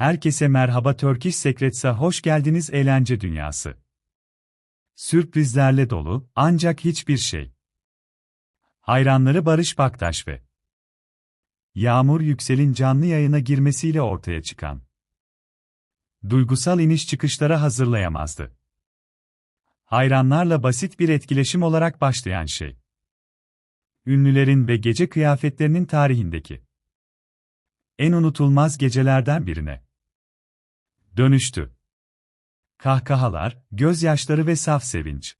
Herkese merhaba Turkish Secrets'a hoş geldiniz eğlence dünyası. Sürprizlerle dolu, ancak hiçbir şey. Hayranları Barış Baktaş ve Yağmur Yüksel'in canlı yayına girmesiyle ortaya çıkan duygusal iniş çıkışlara hazırlayamazdı. Hayranlarla basit bir etkileşim olarak başlayan şey. Ünlülerin ve gece kıyafetlerinin tarihindeki en unutulmaz gecelerden birine dönüştü. Kahkahalar, gözyaşları ve saf sevinç.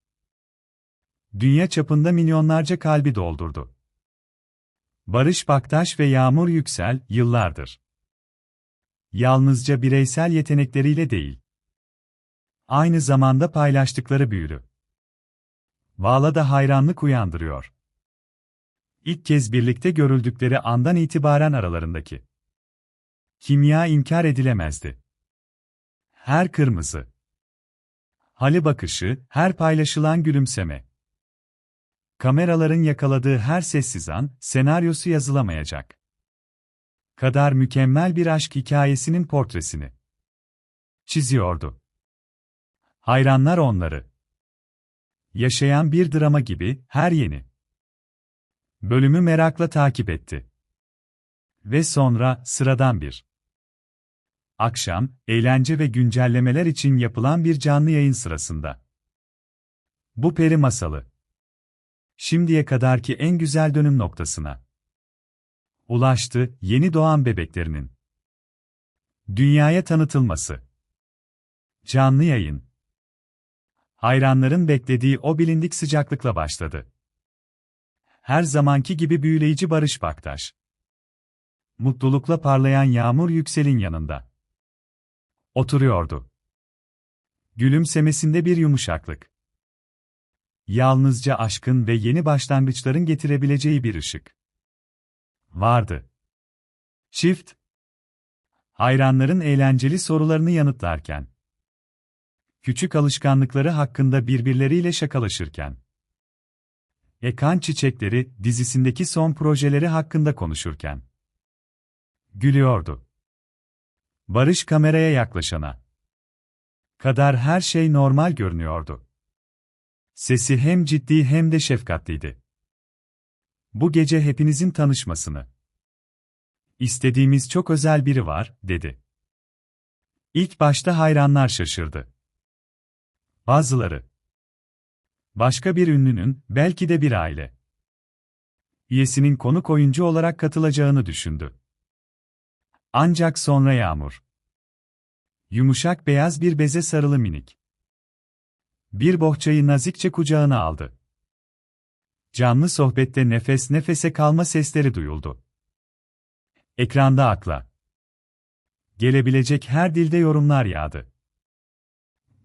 Dünya çapında milyonlarca kalbi doldurdu. Barış Baktaş ve Yağmur Yüksel, yıllardır. Yalnızca bireysel yetenekleriyle değil. Aynı zamanda paylaştıkları büyülü. Bağla da hayranlık uyandırıyor. İlk kez birlikte görüldükleri andan itibaren aralarındaki kimya inkar edilemezdi. Her kırmızı hali bakışı, her paylaşılan gülümseme. Kameraların yakaladığı her sessiz an, senaryosu yazılamayacak. Kadar mükemmel bir aşk hikayesinin portresini çiziyordu. Hayranlar onları yaşayan bir drama gibi her yeni bölümü merakla takip etti. Ve sonra sıradan bir akşam, eğlence ve güncellemeler için yapılan bir canlı yayın sırasında. Bu peri masalı. Şimdiye kadarki en güzel dönüm noktasına. Ulaştı, yeni doğan bebeklerinin. Dünyaya tanıtılması. Canlı yayın. Hayranların beklediği o bilindik sıcaklıkla başladı. Her zamanki gibi büyüleyici Barış Baktaş. Mutlulukla parlayan Yağmur Yüksel'in yanında. Oturuyordu. Gülümsemesinde bir yumuşaklık. Yalnızca aşkın ve yeni başlangıçların getirebileceği bir ışık. Vardı. Çift. Hayranların eğlenceli sorularını yanıtlarken. Küçük alışkanlıkları hakkında birbirleriyle şakalaşırken. Ekan Çiçekleri dizisindeki son projeleri hakkında konuşurken. Gülüyordu. Barış kameraya yaklaşana kadar her şey normal görünüyordu. Sesi hem ciddi hem de şefkatliydi. Bu gece hepinizin tanışmasını istediğimiz çok özel biri var, dedi. İlk başta hayranlar şaşırdı. Bazıları başka bir ünlünün, belki de bir aile üyesinin konuk oyuncu olarak katılacağını düşündü. Ancak sonra yağmur. Yumuşak beyaz bir beze sarılı minik. Bir bohçayı nazikçe kucağına aldı. Canlı sohbette nefes nefese kalma sesleri duyuldu. Ekranda akla. Gelebilecek her dilde yorumlar yağdı.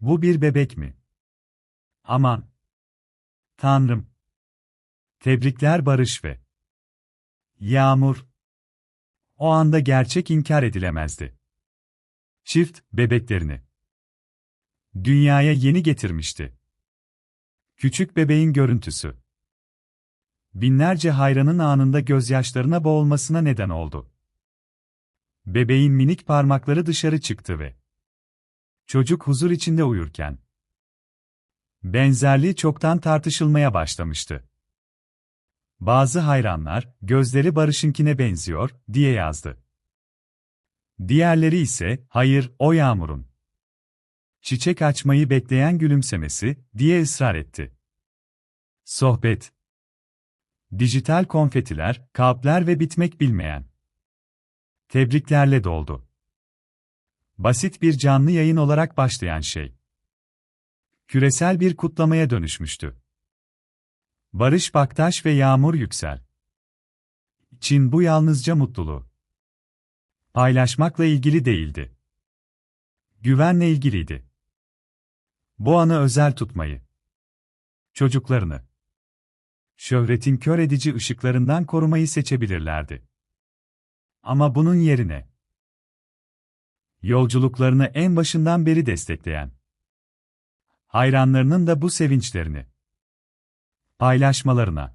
Bu bir bebek mi? Aman. Tanrım. Tebrikler Barış ve Yağmur. O anda gerçek inkar edilemezdi. Çift, bebeklerini dünyaya yeni getirmişti. Küçük bebeğin görüntüsü. Binlerce hayranın anında gözyaşlarına boğulmasına neden oldu. Bebeğin minik parmakları dışarı çıktı ve çocuk huzur içinde uyurken benzerliği çoktan tartışılmaya başlamıştı. Bazı hayranlar, gözleri Barış'ınkine benziyor, diye yazdı. Diğerleri ise, hayır, o Yağmur'un. Çiçek açmayı bekleyen gülümsemesi, diye ısrar etti. Sohbet. Dijital konfetiler, kalpler ve bitmek bilmeyen. Tebriklerle doldu. Basit bir canlı yayın olarak başlayan şey. Küresel bir kutlamaya dönüşmüştü. Barış Baktaş ve Yağmur Yüksel. Çin bu yalnızca mutluluğu paylaşmakla ilgili değildi. Güvenle ilgiliydi. Bu anı özel tutmayı, çocuklarını, şöhretin kör edici ışıklarından korumayı seçebilirlerdi. Ama bunun yerine, yolculuklarını en başından beri destekleyen, hayranlarının da bu sevinçlerini, paylaşmalarına